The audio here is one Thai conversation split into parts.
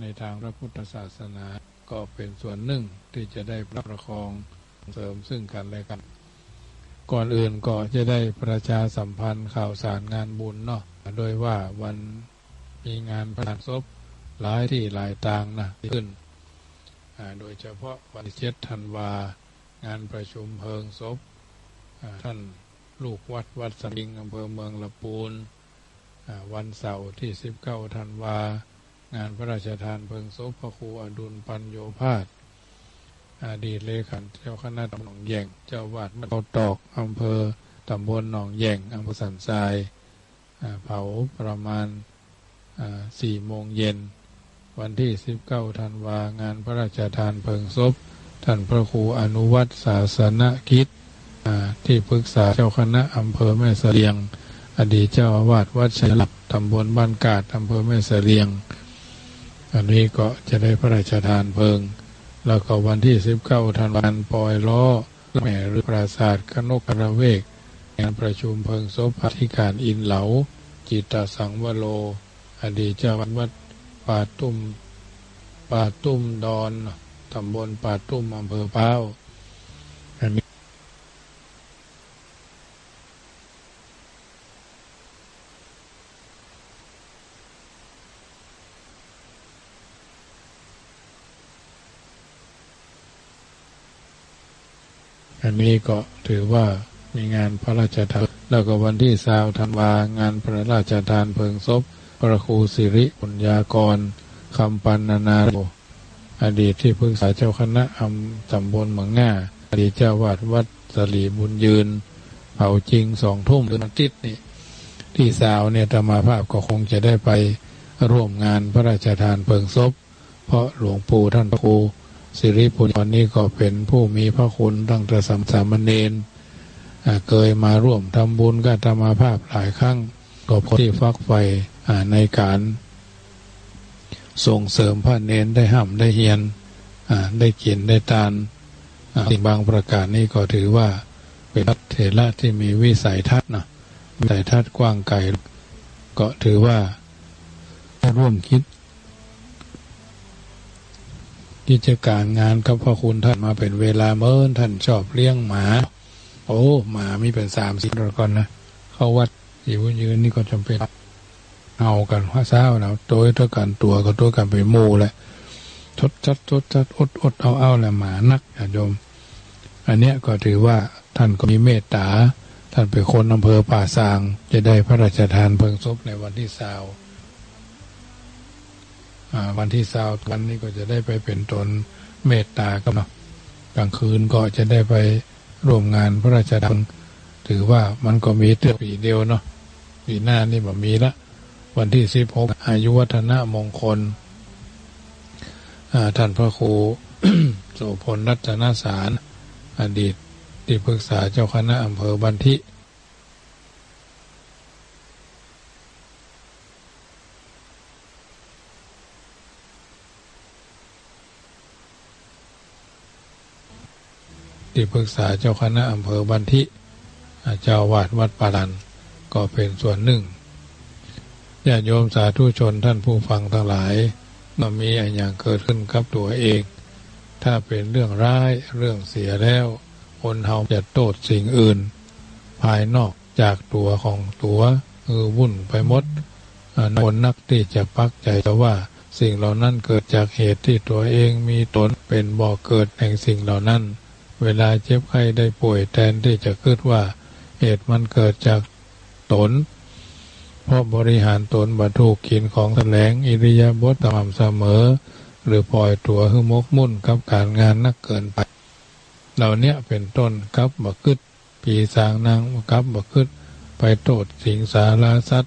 ในทางพระพุทธศาสนาก็เป็นส่วนหนึ่งที่จะได้ประคองเสริมซึ่งกันและกัน ก่อนอื่นก็จะได้ประชาสัมพันธ์ข่าวสารงานบุญเนาะโดยว่าวันมีงานพระศพหลายที่หลายทางนะขึ้น โดยเฉพาะวันเจ็ดธันวางานประชุมเพลิงศพท่านลูกวัดวัดสลิงอำเภอเมืองละปูนวันเสาร์ที่สิบเก้าธันวา งานพระราชทานเพลิงศพพระครูอดุลปัญโยภาสอดีตเลขาเจ้าคณะตำบลหนองแยงเจ้าวาดเขาตอกอำเภอตำบลหนองแยงอำเภอสันทรายเผาประมาณสี่โมงเย็น วันที่สิบเก้าธันวางานพระราชทานเพลิงศพท่านพระครูอนุวัตศาสนคิดที่ปรึกษาเจ้าคณะอำเภอแม่เสลียง อดีตเจ้าอาวาสวัดชัยหลักตำบลบ้านกาดอำเภอแม่เสลียง อันนี้ก็จะได้พระราชทานเพลิง แล้วก็วันที่สิบเก้าธันวาคมปล่อยล้อแม่หรือปราศาสตร์กนกกระเวก งานประชุมเพลิงศพอธิการอินเหลา จิตตสังวโล อดีตเจ้าวัดป่าตุ้มป่าตุ้มดอนตำบลป่าตุ้มอำเภอเป้า อันนี้ก็ถือว่ามีงานพระราชทาน แล้วก็วันที่สาวธันวางานพระราชทานเพลิงศพ พระครูสิริปุญญากรคำปันนานาโรอดีตที่ปรึกษาเจ้าคณะอำตำบลเมืองง่าอดีตเจ้าวาดวัดสลีบุญยืนเผาจริงสองทุ่มหรืออาทิตย์นี่ที่สาวเนี่ยธรรมาภาพก็คงจะได้ไปร่วมงานพระราชทานเพลิงศพ เพราะหลวงปู่ท่านพระครู สิริปุญญนี้ก็เป็นผู้มีพระคุณตั้งแต่สัมสามเณรเคยมาร่วมทำบุญกับธรรมาภาพหลายครั้งก็พอที่ฟักไฟในการส่งเสริมพระเนนได้ห้ามได้เฮียนได้เขียนได้ตานสิ่งบางประการนี้ก็ถือว่าเป็นเถระที่มีวิสัยทัศน์นะวิสัยทัศน์กว้างไกลก็ถือว่าร่วมคิด กิจการงานกับพระคุณท่านมาเป็นเวลาเมื่อท่านชอบเลี้ยงหมา โอ้หมามีเป็นสามสิบตัวก่อนนะเขาวัดอยู่ยืนนี่ก็จำเป็นเอากันว่าเศร้าแล้วตัวตัวกันตัวก็ตัวกันไปโมแหละทดจัดทดจัดอดอดเอาเอาแหละหมานักญาติโยม อันเนี้ยก็ถือว่าท่านก็มีเมตตา ท่านเป็นคนอำเภอป่าซาง จะได้พระราชทานเพลิงศพในวันที่สาว วันที่สาววันนี้ก็จะได้ไปเป็นตนเมตตาก็เนาะกลางคืนก็จะได้ไปร่วมงานพระราชทานถือว่ามันก็มีเตือปีเดียวเนาะปีหน้านี่แบบมีละ วันที่สิบหกอายุวัฒนะมงคลท่านพระครูโสพลรัตนสาร อดีตที่ปรึกษาเจ้าคณะอำเภอบันทิ ที่ปรึกษาเจ้าคณะอำเภอบันทิเจ้าวาดวัดปารันก็เป็นส่วนหนึ่งญาติโยมสาธุชนท่านผู้ฟังทั้งหลายมื่อมีอย่างเกิดขึ้นกับตัวเอง ถ้าเป็นเรื่องร้ายเรื่องเสียแล้ว คนเฮาจะโทษสิ่งอื่น ภายนอกจากตัวของตัวเออวุ่นไปหมดคนนักที่จะปักใจแต่ว่าสิ่งเหล่านั้นเกิดจากเหตุที่ตัวเองมีตนเป็นบ่อกเกิดแห่งสิ่งเหล่านั้น เวลาเจ็บไข้ได้ป่วยแทนที่จะคิดว่า เหตุมันเกิดจากตนเพราะบริหารตนบรรทุกขินของแสลงอิริยาบถสม่ำเสมอ หรือปล่อยตัวหึมกมุ่นกับการงานนักเกินไป เหล่านี้เป็นต้นกับบกึดปีสางนางกับบกึดไปโทษสิงสาราสัต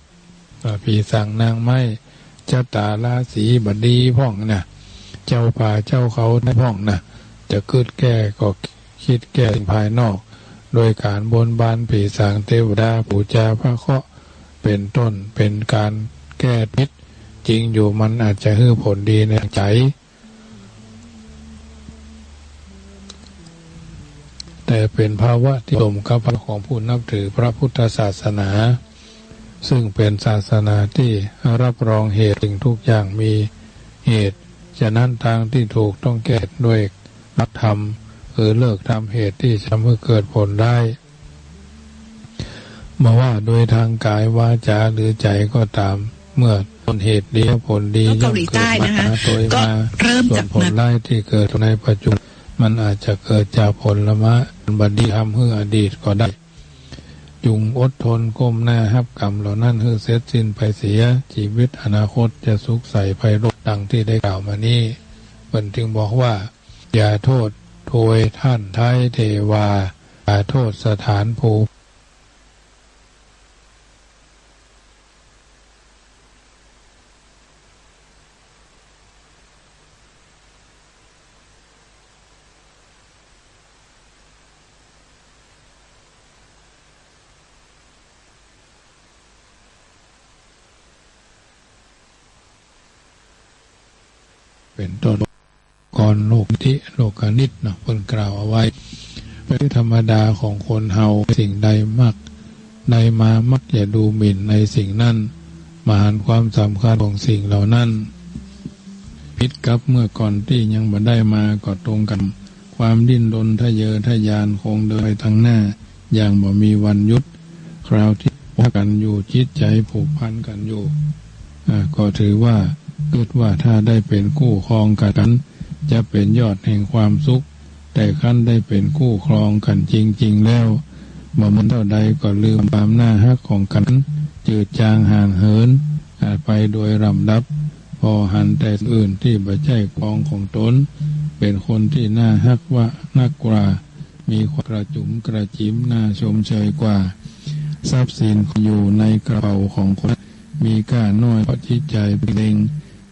ปีสางนางไม่เจ้าตาลาสีบดีพ่องนะเจ้าป่าเจ้าเขาในพ่องนะจะคืดแก้ก็ คิดแก้สิ่งภายนอก โดยการบนบานผีสางเทวดาปูจาพระเคาะเป็นต้นเป็นการแก้พิษ จริงอยู่มันอาจจะให้ผลดีในใจแต่เป็นภาวะที่ลมกับของผู้นับถือพระพุทธศาสนา ซึ่งเป็นศาสนาที่รับรองเหตุสิ่งทุกอย่างมีเหตุ ฉะนั้นทางที่ถูกต้องแก้ด้วยรักธรรม คือเลิกทำเหตุที่จะทำให้เกิดผลได้มาว่าโดยทางกายวาจาหรือใจก็ตาม เมื่อผลเหตุดีผลดีแล้วเกาหลีใต้นะคะย่อมเกิดมาโดยก็มาเริ่มส่วจานกผลร้ายที่เกิดในปัจจุบันมันอาจจะเกิดจากผลละมะบัดดีทำเพื่ออดีตก็ได้จุงอดทนก้มหน้าฮับกรรมเหล่านั้นเพื่อเสร็จสิ้นไปเสียชีวิตอนาคตจะสุขใสไพเราะดังที่ได้กล่าวมานี้เป็นจึงบอกว่า อย่าโทษ โดยท่านไทยเทวาอย่าโทษสถานภูมิ เป็นต้นก่อนโลกทิโลกานิตเนาะเพิ่นกล่าวเอาไว้ เป็นธรรมดาของคนเฮาสิ่งใดมักใดมามักอย่าดูหมิ่นในสิ่งนั้นมาหันความสำคัญของสิ่งเหล่านั้นพิดกับเมื่อก่อนที่ยังบ่ได้มาก็ตรงกันความดิ้นรนทะเยอทะยานคงเดินไปทางหน้า อย่างบ่มีวันหยุด คราวที่พบกันอยู่จิตใจผูกพันกันอยู่อ่าก็ถือว่าคิดว่าถ้าได้เป็นคู่ครองกัน จะเป็นยอดแห่งความสุข แต่ขั้นได้เป็นคู่ครองกันจริง ๆ แล้วบ่มันเท่าใดก็ลืมความหน้าฮักของกัน จืดจางห่างเหินอาจไปโดยลำดับ พอหันแต่อื่นที่บ่ใช่ครองของตน เป็นคนที่น่าฮักว่านักกว่า มีความกระจุมกระจิมน่าชมเชยกว่า ทรัพย์สินอยู่ในกระเป๋าของคน มีก้าน้อยเพราะจิตใจเป็นเล็ง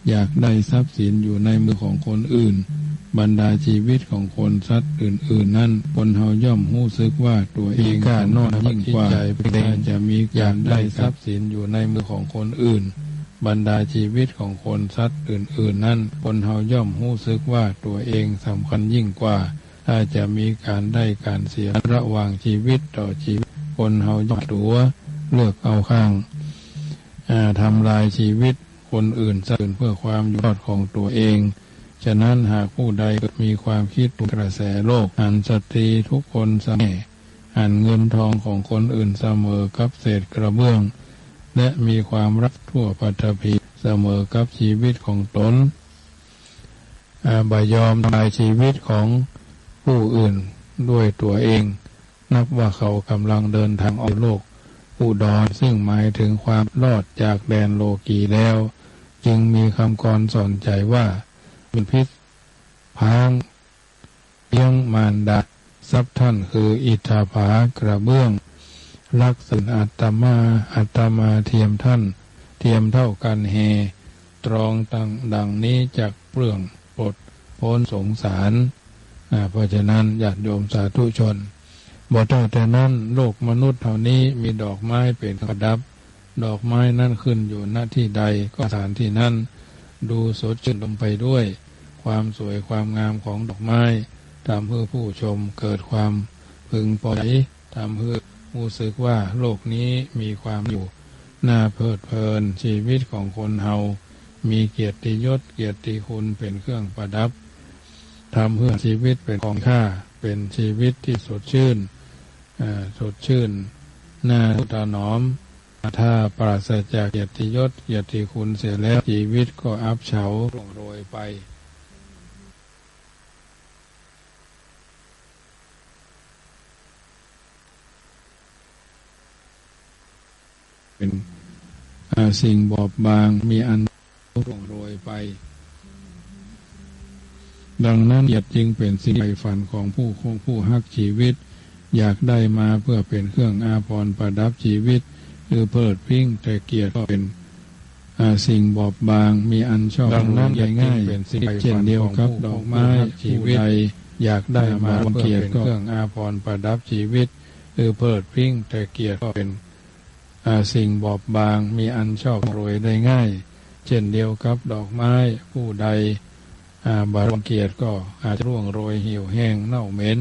อยากได้ทรัพย์สินอยู่ในมือของคนอื่น บรรดาชีวิตของคนสัตว์อื่น ๆ นั้นคนเฮาย่อมรู้สึกว่าตัวเองก้านอยยิ่งกว่าอาจจะมีอยากได้ทรัพย์สินอยู่ในมือของคนอื่น บรรดาชีวิตของคนสัตว์อื่น ๆ นั้นคนเฮาย่อมรู้สึกว่าตัวเองสำคัญยิ่งกว่า ถ้าจะมีการได้การเสียระหว่างชีวิตต่อชีวิตคนเฮาย่อมตัวเลือกเอาข้างอ่าทำลายชีวิต คนอื่นสักอื่นเพื่อความอยู่รอดของตัวเอง ฉะนั้นหากผู้ใดมีความคิดกระแสโลกหันสตรีทุกคนเสมอหันเงินทองของคนอื่นเสมอกับเศษกระเบื้อง และมีความรักทั่วปัตภีเสมอกับชีวิตของตนอ่าบายอมทำลายชีวิตของผู้อื่นด้วยตัวเอง นับว่าเขากำลังเดินทางออกโลก อุดรซึ่งหมายถึงความรอดจากแดนโลกีแล้ว จึงมีคำกรสอนใจว่าเป็นพิษพางเลี้ยงมารดาทรัพย์ท่านคืออิทธาภากระเบื้อง รักสินอัตมาอัตมาเทียมท่าน เทียมเท่ากันเฮ ตรองตังดังนี้จากเปลืองปลดพ้นสงสาร เพราะฉะนั้นญาติโยมสาธุชน บ่เท่าแต่นั้นโลกมนุษย์เท่านี้มีดอกไม้เป็นประดับ ดอกไม้นั่นขึ้นอยู่หน้าที่ใดก็สถานที่นั้น ดูสดชื่นลงไปด้วย ความสวยความงามของดอกไม้ทำให้ผู้ชมเกิดความพึงพอใจทำให้รู้สึกว่าโลกนี้มีความอยู่น่าเพลิดเพลินชีวิตของคนเฮา มีเกียรติยศเกียรติคุณเป็นเครื่องประดับทำเพื่อชีวิตเป็นของค่าเป็นชีวิตที่สดชื่น สดชื่นน่าตาหนอม ถ้าปราศจากเกียรติยศเกียรติคุณเสียแล้วชีวิตก็อับเฉาร่งโรยไปเป็นสิ่งบอบบางมีอันร่วงโรยไป ดังนั้นเกียรติจึงเป็นสิ่งใฝ่ฝันของผู้คงผู้ฮักชีวิต อยากได้มาเพื่อเป็นเครื่องอาภรณ์ประดับชีวิต หรือเพิดพริ้งแต่เกียรติก็เป็นอ่าสิ่งบอบบางมีอันชอบดังนั้นง่ายๆเป็นสิ่งเช่นเดียวกับดอกไม้ชีวิตใดอยากได้มาเพื่อเป็นเครื่องอาภรณ์ประดับชีวิต หรือเพิดพริ้งแต่เกียรติก็เป็นอ่าสิ่งบอบบางมีอันชอบโรยได้ง่าย เช่นเดียวกับดอกไม้ผู้ใดอ่าบารมเกียรติก็อาจจะร่วงโรยเหี่ยวแห้งเน่าเหม็น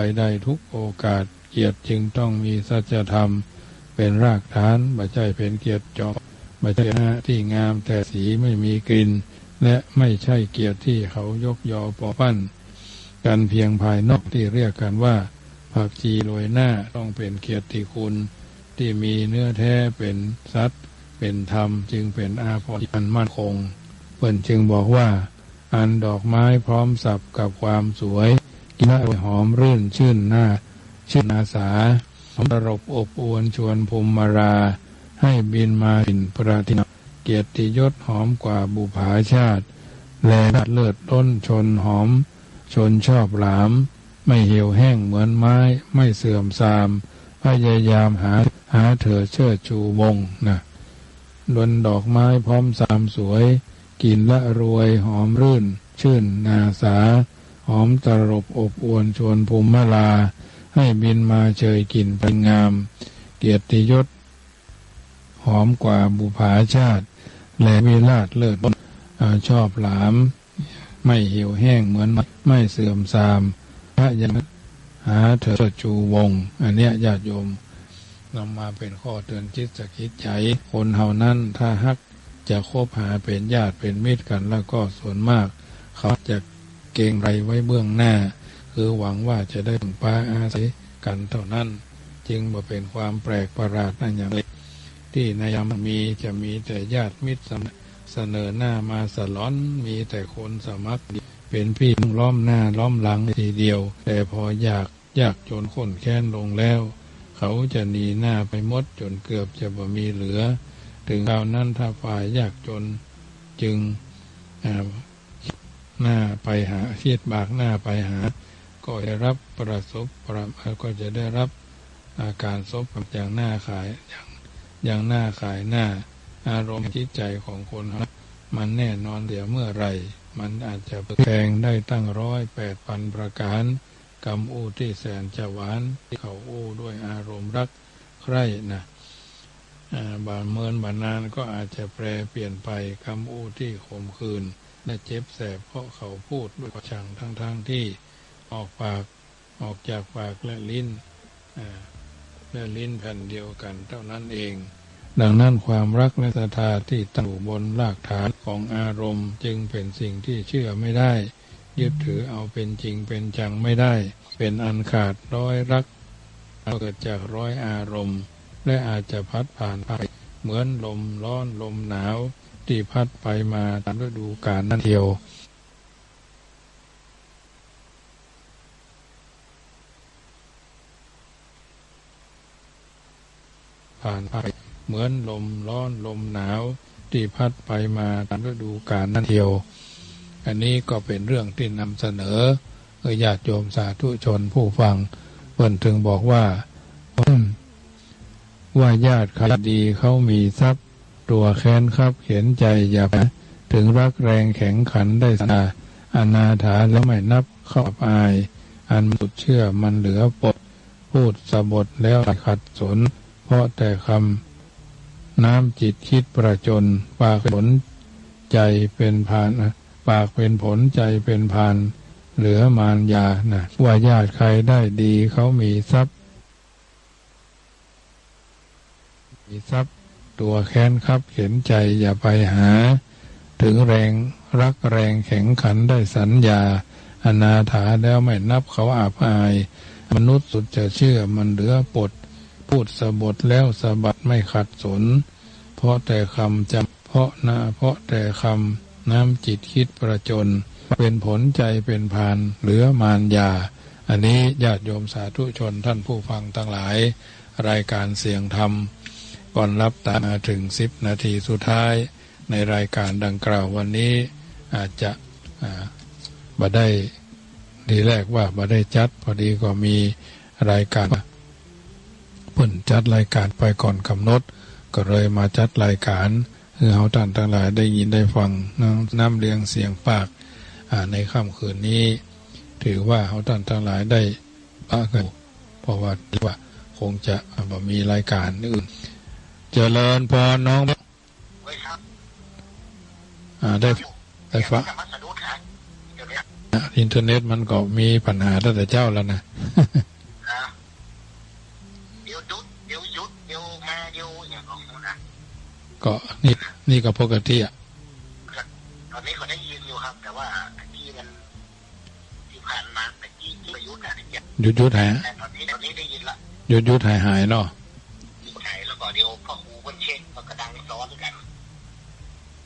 ไปได้ทุกโอกาสเกียรติจึงต้องมีสัจธรรม เป็นรากฐานไม่ใช่เป็นเกียรติจอบไม่ใช่หน้าที่งามแต่สีไม่มีกลิ่น และไม่ใช่เกียรติที่เขายกยอปอปั้น กันเพียงภายนอกที่เรียกกันว่าผักชีโรยหน้าต้องเป็นเกียรติคุณ ที่มีเนื้อแท้เป็นสัตว์เป็นธรรมจึงเป็นอาภรณ์อันมั่นคงเพิ่นจึงบอกว่า อันดอกไม้พร้อมสับกับความสวย กินแล้วหอมรื่นชื่นหน้า ชื่นอาสาหอมตรบอบอวนชวนภูมิมารา ให้บินมาหินประทินเกียรติยศหอมกว่าบุภาชาติ แลเลิศต้นชนหอม ชนชอบหลาม ไม่เหี่ยวแห้งเหมือนไม้ไม่เสื่อมทรามพยายามหาหาเธอเชิดชูวงนะดนดอกไม้พร้อมสามสวย กินละรวยหอมรื่น ชื่นนาสา หอมตรบอบอวนชวนภูมิมาลา ให้บินมาเชยกลิ่นเป็นงาม เกียรติยศ หอมกว่าบุภาชาติ และวิราชเลิศอชอบหลาม ไม่เหี่ยวแห้งเหมือนไม่เสื่อมทราม พระยังหาเถิดจูวง อันเนี้ยญาติโยมนำมาเป็นข้อเตือนจิตสกิดใจคนเฮานั้นถ้าฮักจะคบหาเป็นญาติเป็นมิตรกันแล้วก็ส่วนมาก เขาจะ เกงไรไว้เบื้องหน้า คือหวังว่าจะได้พึ่งพาอาศัยกันเท่านั้น จึงบ่เป็นความแปลกประหลาดนั่นอย่างไรที่ในยามมีจะมีแต่ญาติมิตรเสนอหน้ามาสลอนมีแต่คนสมัครเป็นพี่ล้อมหน้าล้อมหลังทีเดียว แต่พออยากอยากจนคนแค้นลงแล้ว เขาจะหนีหน้าไปมดจนเกือบจะบ่มีเหลือ ถึงคราวนั้นถ้าฝ่ายยากจนจึงอ่า หน้าไปหาเชียดบากหน้าไปหา ก็จะรับประสบประก็จะได้รับอาการซบอย่างหน้าขายอย่างอย่างหน้าขายหน้า อารมณ์จิตใจของคนมันแน่นอนเดี๋ยวเมื่อไรมันอาจจะแพงได้ตั้งร้อยแปดพันประการกรรมอู้ที่แสนจะหวานที่เขาอู้ด้วยอารมณ์รักใคร่นะอ่าบานเมินบานนานก็อาจจะแปรเปลี่ยนไปคำอู้ที่ขมคืน และเจ็บแสบเพราะเขาพูดด้วยชังทั้งๆทที่ออกปากออกจากปากและลิ้นและลิ้นแผ่นเดียวกันเท่านั้นเอง ดังนั้นความรักและศรัทธาที่ตั้งอยู่บนรากฐานของอารมณ์จึงเป็นสิ่งที่เชื่อไม่ได้ ยึดถือเอาเป็นจริงเป็นจังไม่ได้ เป็นอันขาดร้อยรักเกิดจากร้อยอารมณ์ และอาจจะพัดผ่านไปเหมือนลมร้อนลมหนาว ที่พัดไปมาตามฤดูกาลนั่นเทียวผ่านไปเหมือนลมร้อนลมหนาว ที่พัดไปมาตามฤดูกาลนั่นเทียว อันนี้ก็เป็นเรื่องที่นำเสนอเออญาติโยมสาธุชนผู้ฟังเพิ่นถึงบอกว่าว่าญาติใครดีเขามีทรัพย์ ตัวแค้นครับเห็นใจอย่าไปถึงรักแรงแข็งขันได้สนาอนาถาแล้วไม่นับเข้าอับอาย อันสุดเชื่อมันเหลือปด พูดสะบดแล้วขัดสน เพราะแต่คำน้ำจิตคิดประจน ปากผลใจเป็นพานปากเป็นผลใจเป็นพาน เหลือมารยานะว่าญาติใครได้ดีเขามีทรัพย์ มีทรัพย์ ตัวแค้นครับเข็นใจอย่าไปหา ถึงแรงรักแรงแข็งขันได้สัญญา อนาถาแล้วไม่นับเขาอาภอาย มนุษย์สุดจะเชื่อมันเหลือปด พูดสะบดแล้วสะบัดไม่ขัดสน เพราะแต่คำจำเพราะนาเพราะแต่คำน้ำจิตคิดประจน เป็นผลใจเป็นพานเหลือมารยา อันนี้ญาติโยมสาธุชนท่านผู้ฟังทั้งหลาย รายการเสียงธรรม ก่อนรับตามาถึงสิบนาทีสุดท้ายในรายการดังกล่าววันนี้อาจจะอ่าบ่ได้ทีแรกว่าบ่ได้จัด พอดีก็มีรายการเพิ่นจัดรายการไปก่อนกำหนด ก็เลยมาจัดรายการคือเขาท่านทั้งหลายได้ยินได้ฟังน้ำน้ำเรียงเสียงปากในค่ำคืนนี้ ถือว่าเขาท่านทั้งหลายได้ปะกันเพราะว่าว่าคงจะบ่มีรายการอื่น เจริญพรน้องเว้ยครับอ่าได้ได้ฟังจะมาสะดุดฮะเดี๋ยวเนี้ยอินเทอร์เน็ตมันก็มีปัญหาตั้งแต่เจ้าแล้วนะนะเดี๋ยวดุดเดี๋ยวหยุดเดี๋ยวมาเดี๋ยวอย่างของนะก็นี่นี่ก็ปกติอะตอนนี้ก็ได้ครับ แต่ว่าที่มันที่ผ่านมาตะกี้ที่ประยุทธ์อะเนี่ยหยุดหยุดหายแต่ตอนนี้ตอนนี้ได้ยินละหยุดหยุดหายหายเนาะ ใช่แล้วก็เดี๋ยวพ่อครูคนเช็คก็กระดังซ้อนกัน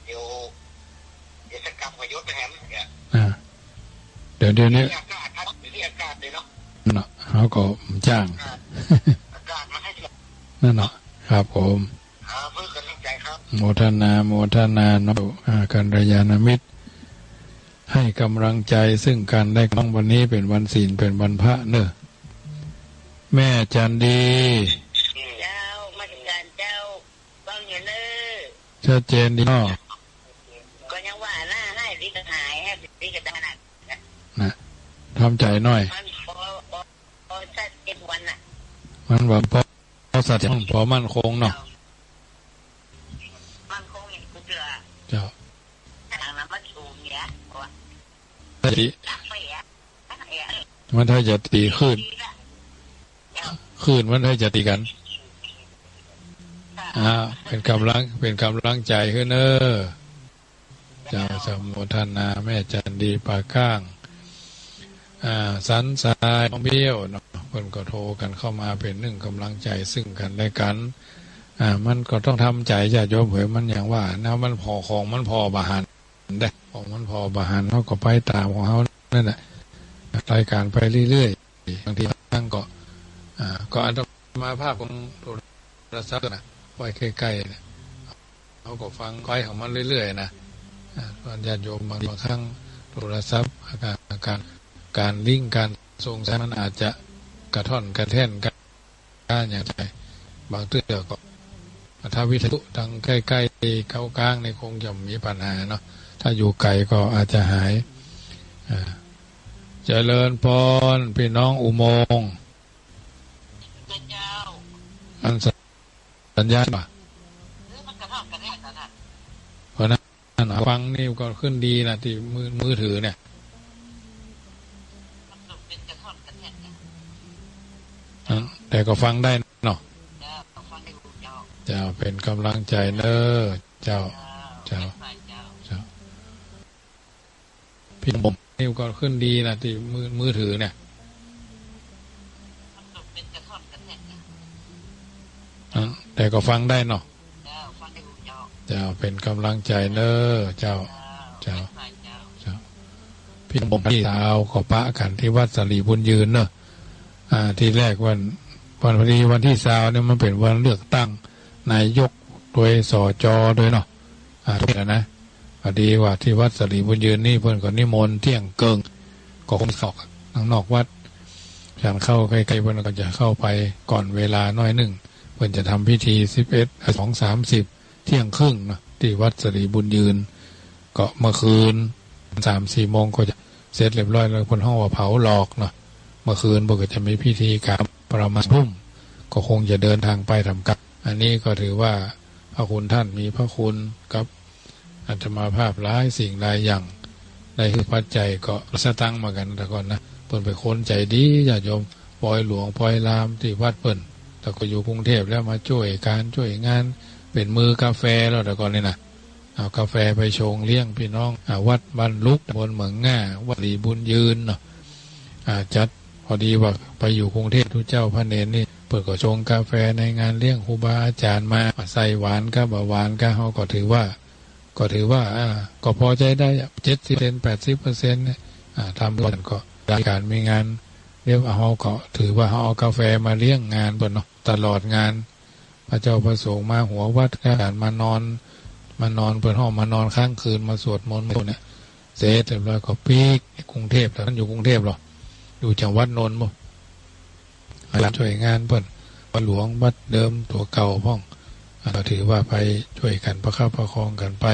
เดี๋ยวเดี๋ยวจะกลับประยุทธ์ไปแฮมเนี่ย อ่าเดี๋ยวเดี๋ยวนี้อากาศครับหรือที่อากาศเลยเนาะเนาะเขาก็จ้างอากาศมาให้นั่นเนาะครับผมเพื่อกำลังใจครับโมทนาโมทนาเนาะอากันรยานมิตร ให้กำลังใจซึ่งกันได้น้องวันนี้เป็นวันศีลเป็นวันพระเนอะแม่จันดีเจ้ามาถึงการเจ้าบ้างอยู่เนอะชัดเจนดีเนาะก็ยังว่าหน้าให้ลิกระหายให้ลิกระดานัก ทำใจหน่อย มันพอพอพอสักเจ็ดวันน่ะ มันว่าพอพอสัตย์พอมั่นคงเนาะมันคงอย่างกูเจือเจ้าทางนั้นมันสูงเนี้ยว่าถ้าตีรักไม่เนี้ยเนี้ยมันถ้าจะตีขึ้นดีละขึ้นมันถ้าจะตีกันอ่าเป็นกำลังเป็นกำลังใจขึ้นเนอะเจ้าสมุทนาแม่จันดีปากก้างอ่า สันสายน้องเบี้ยวเนาะเพิ่นก็โทรกันเข้ามาเป็นหนึ่งกำลังใจซึ่งกันและกันอ่ามันก็ต้องทำใจอย่าโยมเผยมันอย่างว่านะมันพอของมันพอบาหันได้ของมันพอบาหันเขาก็ไปตามของเขานั่นแหละรายการไปเรื่อยๆบางทีตั้งก็อ่าก็อันตมาภาพของโทรศัพท์นะไว้ใกล้ๆนะเขาก็ฟังไว้ของมันเรื่อยๆนะอ่าตอนญาติโยมบางบางครั้งโทรศัพท์อาการอาการ การลิงก์การส่งสารมันอาจจะกระท่อนกระแท่นกันการอย่างไรบางเตื้อก็ถ้าวิทยุทางใกล้ๆเข้ากลางในคงจะมีปัญหาเนาะถ้าอยู่ไกลก็อาจจะหายอ่าเจริญพรพี่น้องอุโมงค์เจ้าอันสัญญาณป่ะหรือมันกระทบกระแทกกันน่ะเพราะนั้นฟังนี่ก็ขึ้นดีนะที่มือมือถือเนี่ย มันสุดเป็นกระทบกระแทกกัน อืม แต่ก็ฟังได้เนาะเจ้าฟังได้หูเจ้าเจ้าเป็นกำลังใจเนอเจ้า เจ้าเจ้าพี่ผมนี่ก็ขึ้นดีนะที่มือมือถือเนี่ยมันสุดเป็นกระทบกระแทกกันอืมแต่ก็ฟังได้เนาะเจ้าฟังได้หูเจ้าเจ้าเป็นกำลังใจเนอเจ้า เจ้าเจ้าพี่ผมพี่สาวก็ปะกันที่วัดสรีบุญยืนเนอะอ่าที่แรกวัน วันพอดีวันที่สาวเนี่ยมันเป็นวันเลือกตั้งนายกโดยสอจอโดยเนาะอ่าทุกอย่นะพอดีว่าที่วัดสรีบุญยืนนี่เพื่อนก็นิมนต์เที่ยงเกิงก็คงสอกข้างนอกวัดฉันเข้าใกล้ๆเพื่อนก็จะเข้าไปก่อนเวลาน้อยหนึ่งเพื่อนจะทำพิธีสิบเอ็ดสองสามสิบเที่ยงครึ่งเนาะที่วัดสรีบุญยืน ก็เมื่อคืนสามสี่โมงก็จะเสร็จเรียบร้อยแล้วคนห้องว่าเผาหลอกเนาะเมื่อคืนบอกก็จะมีพิธีการม ประมาณทุ่มก็คงจะเดินทางไปทำกับ อันนี้ก็ถือว่าพระคุณท่านมีพระคุณกับอาตมาภาพร้ายสิ่งหลายอย่างในคือปัจจัยก็สตังมากันแต่ก่อนนะเปิ่นไปคนใจดีญาติโยมปล่อยหลวงปล่อยลามที่วัดเปิ่นแต่ก็อยู่กรุงเทพแล้วมาช่วยการช่วยงาน เป็นมือกาแฟแล้วแต่ก่อนนี่นะเอากาแฟไปชงเลี้ยงพี่น้องอวัดบ้านลุกบนเหมืองง่าวัดหลีบุญยืนเนาะจัด อดีว่าไปอยู่กรุงเทพทุเจ้าพระเนรนี่เปิดก็ชงกาแฟในงานเลี้ยงครูบาอาจารย์มาใส่หวานก็บหวานก็เขาก็ถือว่า ก็ถือว่าอ่าก็พอใจได้เจ็ดสิบเปอร์เซ็นแปดสิบเปอร์เซ็นต์อ่าทำก่อนก็รายการมีงานเรียกว่าเขาก็ถือว่าเขาเอากาแฟมาเลี้ยงงานบนเนาะตลอดงาน พระเจ้าประสงค์มาหัววัดก็การมานอน มานอนเปิดห้องมานอนข้างคืนมาสวดมนต์เนี่ยเสร็จเรียบร้อยก็ปีกกรุงเทพแล้วท่านอยู่กรุงเทพหรอ อยู่จังหวัดนนท์บ่ช่วยงานเพิ่นวัดหลวงวัดเดิมตัวเก่าพ่องอ่าก็ถือว่าไปช่วยกันประคับประคองกันไป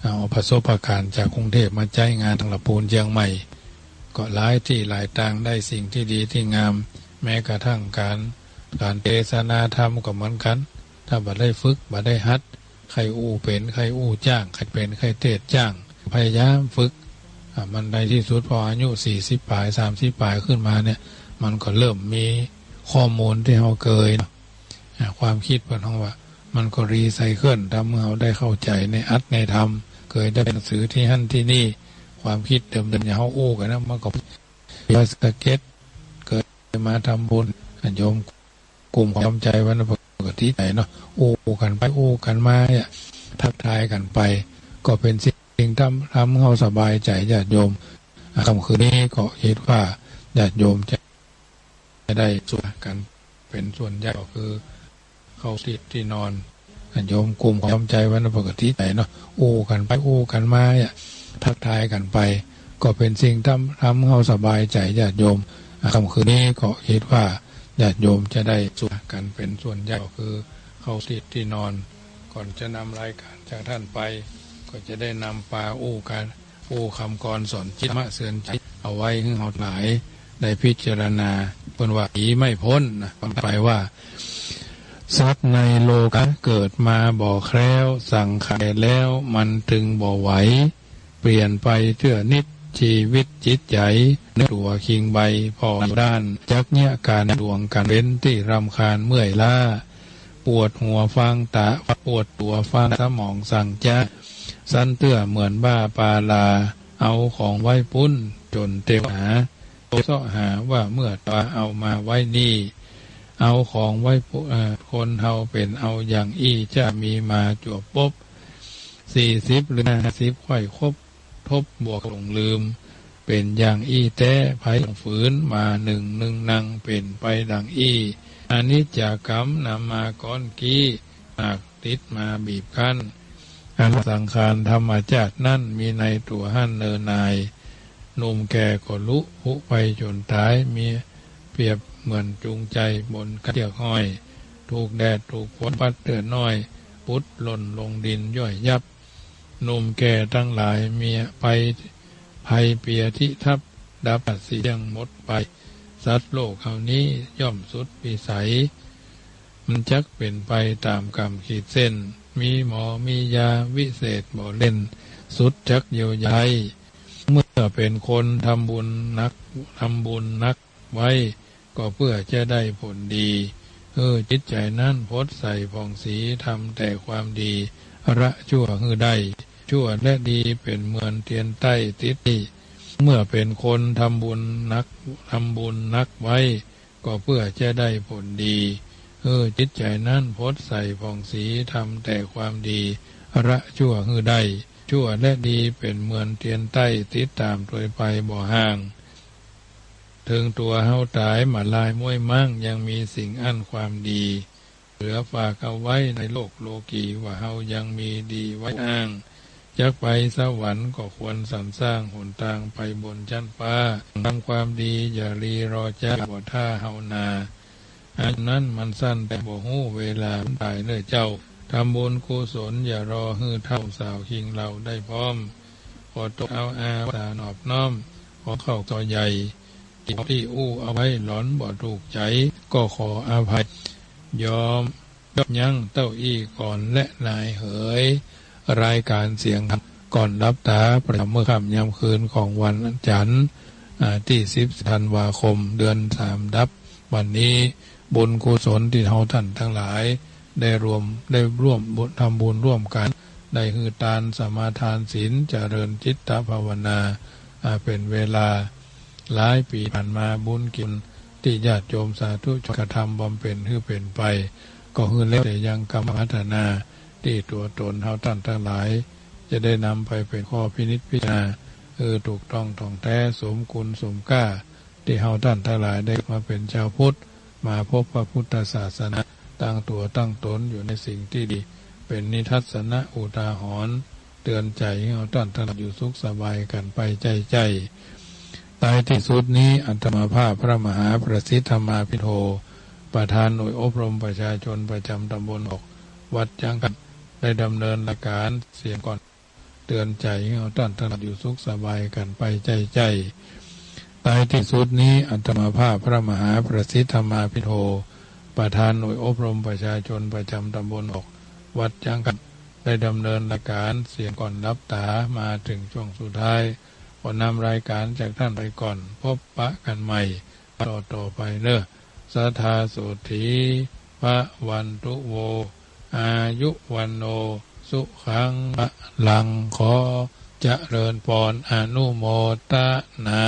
เอาประสบการณ์จากกรุงเทพมาใช้งานทางละปูนเชียงใหม่ก็หลายที่หลายต่างได้สิ่งที่ดีที่งาม แม้กระทั่งการการเทศนาธรรมก็เหมือนกัน ถ้าบัดได้ฝึกบัดได้ฮัดใครอู้เป็นใครอู้จ้างใครเป็นใครเทศจ้าง พยายามฝึกอ่า มันในที่สุดพออายุสี่สิบปลายสามสิบปลายขึ้นมาเนี่ย มันก็เริ่มมีข้อมูลที่เราเคยความคิดเป็นของว่า มันก็รีไซเคิลทำให้เราได้เข้าใจในอัดในธรรมเคยได้หนังสือที่หั่นที่นี่ ความคิดเดิมๆอย่างเขาอู้กันนะมันก็ยาสเก็ตเกิดมาทำบุญโยมกลุ่มความใจวันปกติไหนเนาะอู้กันไปอู้กันมาเนี่ยทักทายกันไป ก็เป็นสิ่ง ทำทำเขาสบายใจญาติโยมคำคืนนี้ก็คิดว่าญาติโยมจะจะได้ส่วนกัน เป็นส่วนใหญ่ก็คือ เข้าที่ที่นอนโยมกลุ่มความใจวันปกติไหนเนาะอู้กันไปอู้กันมาเนี่ยทักทายกันไป ก็เป็นสิ่งทำทำเขาสบายใจญาติโยมคำคืนนี้ก็คิดว่าญาติโยมจะได้ส่วนกันเป็นส่วนใหญ่ก็คือ เข้าที่ที่นอน ก่อนจะนำรายการจากท่านไป ก็จะได้นำปลาอู้กันอู้คำกรสอนจิตมะเสือนจิตเอาไว้ให้เราหลายได้พิจารณาเป็นว่าผีไม่พ้นนะฟังไปว่าสัตว์ในโลกะเกิดมาบ่อแคล้วสั่งขายแล้วมันถึงบ่ไหว เปลี่ยนไปเชื่อนิดชีวิตจิตใจเนื้อตัวคิงใบพอด้าน จักเนี่ยการดวงการเว้นที่รำคาญเมื่อยล้า ปวดหัวฟังตาปวดตัวฟังสมองสั่งจ้า สันเตื้อเหมือนบ้าปาลา เอาของไว้ปุ้น จนเตวหาเสาะหาว่าเมื่อตาเอามาไว้นี่ เอาของไว้ปุเอ่อคนเฮาเป็นเอาอย่างอี้จะมีมาจวบปบสี่สิบหรือห้าสิบค่อยครบทบบวกหลงลืม เป็นอย่างอี้แต้ไผ่ฝืนมาหนึ่งหนึ่งนังเป็นไปดังอี้อันนี้จากกรรมนำมาก้อนกี้หากติดมาบีบคั้น อันสังขารธรรมจาตนั่นมีในตัวหั่นเนินนายหนุ่มแก่ก็ลุหุไปจนตายมีเปรียบเหมือนจูงใจบนกระเดียกห้อย ถูกแดดถูกฝนพัดเตือนน้อย พุดหล่นลงดินย่อยยับหนุ่มแก่ทั้งหลายเมียไปภัยเปียที่ทับดับสียังหมดไป สัตว์โลกเหล่านี้ย่อมสุดปีใสมันจักเป็นไปตามกรรมขีดเส้น มีหมอมียาวิเศษบ่เล่น สุดจักเยียวยายเมื่อเป็นคนทำบุญนักทำบุญนักไว้ ก็เพื่อจะได้ผลดี เออจิตใจนั้นพดใส่ผ่องสีทำแต่ความดี ระชั่วคือได้ ชั่วและดีเป็นเหมือนเทียนใต้ติดติเมื่อเป็นคนทำบุญนักทำบุญนักไว้ ก็เพื่อจะได้ผลดี เออจิตใจนั้นพดใส่ผ่องสีทำแต่ความดี ระชั่วคือได้ ชั่วและดีเป็นเหมือนเทียนใต้ติดตามโดยไปบ่ห่าง ถึงตัวเฮาตายมาลายม้วยมั่งยังมีสิ่งอันความดี เหลือฝากเอาไว้ในโลกโลกีว่าเฮายังมีดีไว้อ้างจักไปสวรรค์ก็ควรสรรสร้างหนทางไปบนชั้นฟ้าทำความดีอย่ารีรอจ้าบ่ท่าเฮานา อันนั้นมันสั้นแต่บ่หู้เวลาตายเนื้อเจ้าทำบุญกุศลอย่ารอฮือเท่าสาวคิงเราได้พร้อมขอตกเอาอาสานอบน้อมขอเข้าต่อใหญ่ที่อู้เอาไว้หลอนบ่ถูกใจ ก็ขออาภัย ยอมยบยั้งเต้าอี้ก่อนและนายเหย รายการเสียงก่อนรับตาประจำเมื่อค่ำยามคืนของวันจันทร์ที่สิบธันวาคมเดือนสามดับ วันนี้ บุญกุศลที่เฮาท่านทั้งหลาย ได้รวมได้ร่วมบุญทำบุญร่วมกัน ได้คือตานสมาทานศีลเจริญจิตตภาวนาเป็นเวลาหลายปีผ่านมาบุญกินที่ญาติโยมสาธุชนกระทำบำเพ็ญให้เป็นไป ก็คือแล้วแต่ยังกรรมพัฒนาที่ตัวตนเฮาท่านทั้งหลาย จะได้นำไปเป็นข้อพินิจพิจารณาเออถูกต้องท่องแท้สมคุณสมก้า ที่เฮาท่านทั้งหลายได้มาเป็นชาวพุทธ มาพบพระพุทธศาสนาตั้งตัวตั้งตนอยู่ในสิ่งที่ดี เป็นนิทัศนะอุทาหรณ์เตือนใจให้เฮาท่านทั้งหลายอยู่สุขสบายกันไปใจใจตายที่สุดนี้อัตมาภาพพระมหาประสิทธมาพิโธประธานหน่วยอบรมประชาชนประจำตำบลออก วัดจังกันได้ดำเนินราการเสียงก่อน เตือนใจให้เราท่านทั้งหลายอยู่สุขสบายกันไปใจใจ ตายที่สุดนี้อัตมาภาพพระมหาประสิทธมาพิโธประธานหน่วยอบรมประชาชนประจำตำบลออกวัดจังกันได้ดำเนินราการเสียงก่อนรับตามาถึงช่วงสุดท้ายขอนำรายการจากท่านไปก่อน พบปะกันใหม่ต่อต่อไปเนอะสทธาสุธีพระวันตุโว อายุวันโน สุขังมะลังขอ จเริญพรอนุโมตนา